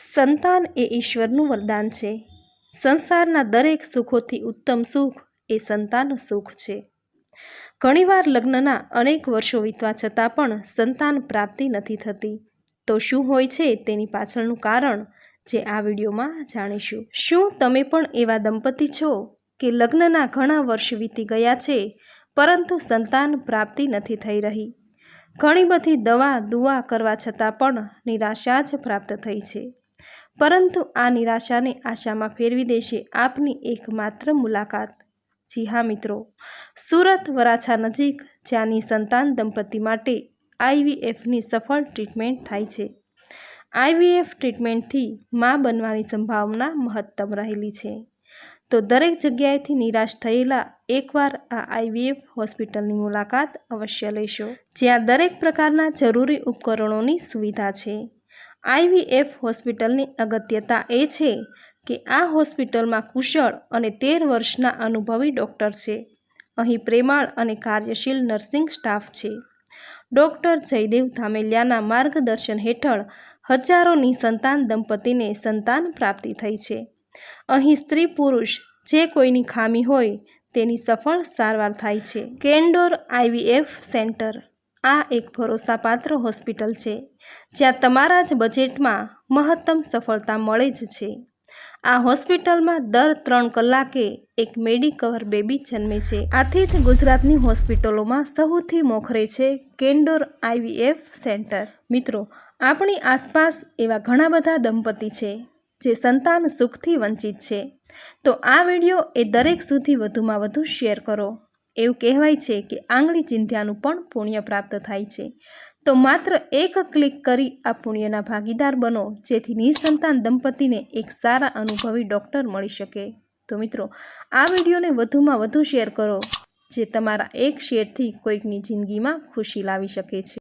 સંતાન એ ઈશ્વરનું વરદાન છે. સંસારના દરેક સુખોથી ઉત્તમ સુખ એ સંતાન સુખ છે. ઘણીવાર લગ્નના અનેક વર્ષો વીતવા છતાં પણ સંતાન પ્રાપ્તિ નથી થતી. તો શું હોય છે તેની પાછળનું કારણ જે આ વિડીયોમાં જાણીશું. શું તમે પણ એવા દંપતી છો કે લગ્નના ઘણા વર્ષ વીતી ગયા છે, પરંતુ સંતાન પ્રાપ્તિ નથી થઈ રહી? ઘણી બધી દવા દુઆ કરવા છતાં પણ નિરાશા જ પ્રાપ્ત થઈ છે. પરંતુ આ નિરાશાને આશામાં ફેરવી દેશે આપની એકમાત્ર મુલાકાત. જી હા, મિત્રો. સુરત વરાછા નજીક જ્યાંની સંતાન દંપતી માટે આઈવીએફની સફળ ટ્રીટમેન્ટ થાય છે. આઈવીએફ ટ્રીટમેન્ટથી મા બનવાની સંભાવના મહત્તમ રહેલી છે. તો દરેક જગ્યાએથી નિરાશ થયેલા એકવાર આ આઈવીએફ હોસ્પિટલની મુલાકાત અવશ્ય લેશો, જ્યાં દરેક પ્રકારના જરૂરી ઉપકરણોની સુવિધા છે. આઈવીએફ હોસ્પિટલની અગત્યતા એ છે કે આ હોસ્પિટલમાં કુશળ અને તેર વર્ષના અનુભવી ડૉક્ટર છે. અહીં પ્રેમાળ અને કાર્યશીલ નર્સિંગ સ્ટાફ છે. ડૉક્ટર જયદેવ ધામેલિયાના માર્ગદર્શન હેઠળ હજારોની સંતાન દંપતીને સંતાન પ્રાપ્તિ થઈ છે. અહીં સ્ત્રી પુરુષ જે કોઈની ખામી હોય તેની સફળ સારવાર થાય છે. કેન્ડોર આઈવીએફ સેન્ટર આ એક ભરોસાપાત્ર હોસ્પિટલ છે, જ્યાં તમારા જ બજેટમાં મહત્તમ સફળતા મળે જ છે. આ હોસ્પિટલમાં દર ત્રણ કલાકે એક મેડિકવર બેબી જન્મે છે. આથી જ ગુજરાતની હોસ્પિટલોમાં સૌથી મોખરે છે કેન્ડોર આઈવીએફ સેન્ટર. મિત્રો, આપણી આસપાસ એવા ઘણા બધા દંપતી છે, જે સંતાન સુખથી વંચિત છે. તો આ વીડિયો એ દરેક સુધી વધુમાં વધુ શેર કરો. એવું કહેવાય છે કે આંગળી ચિંધ્યાનું પણ પુણ્ય પ્રાપ્ત થાય છે. તો માત્ર એક ક્લિક કરી આ પુણ્યના ભાગીદાર બનો, જેથી નિસંતાન દંપતીને એક સારા અનુભવી ડૉક્ટર મળી શકે. તો મિત્રો, આ વિડીયોને વધુમાં વધુ શેર કરો, જે તમારા એક શેરથી કોઈકની જિંદગીમાં ખુશી લાવી શકે છે.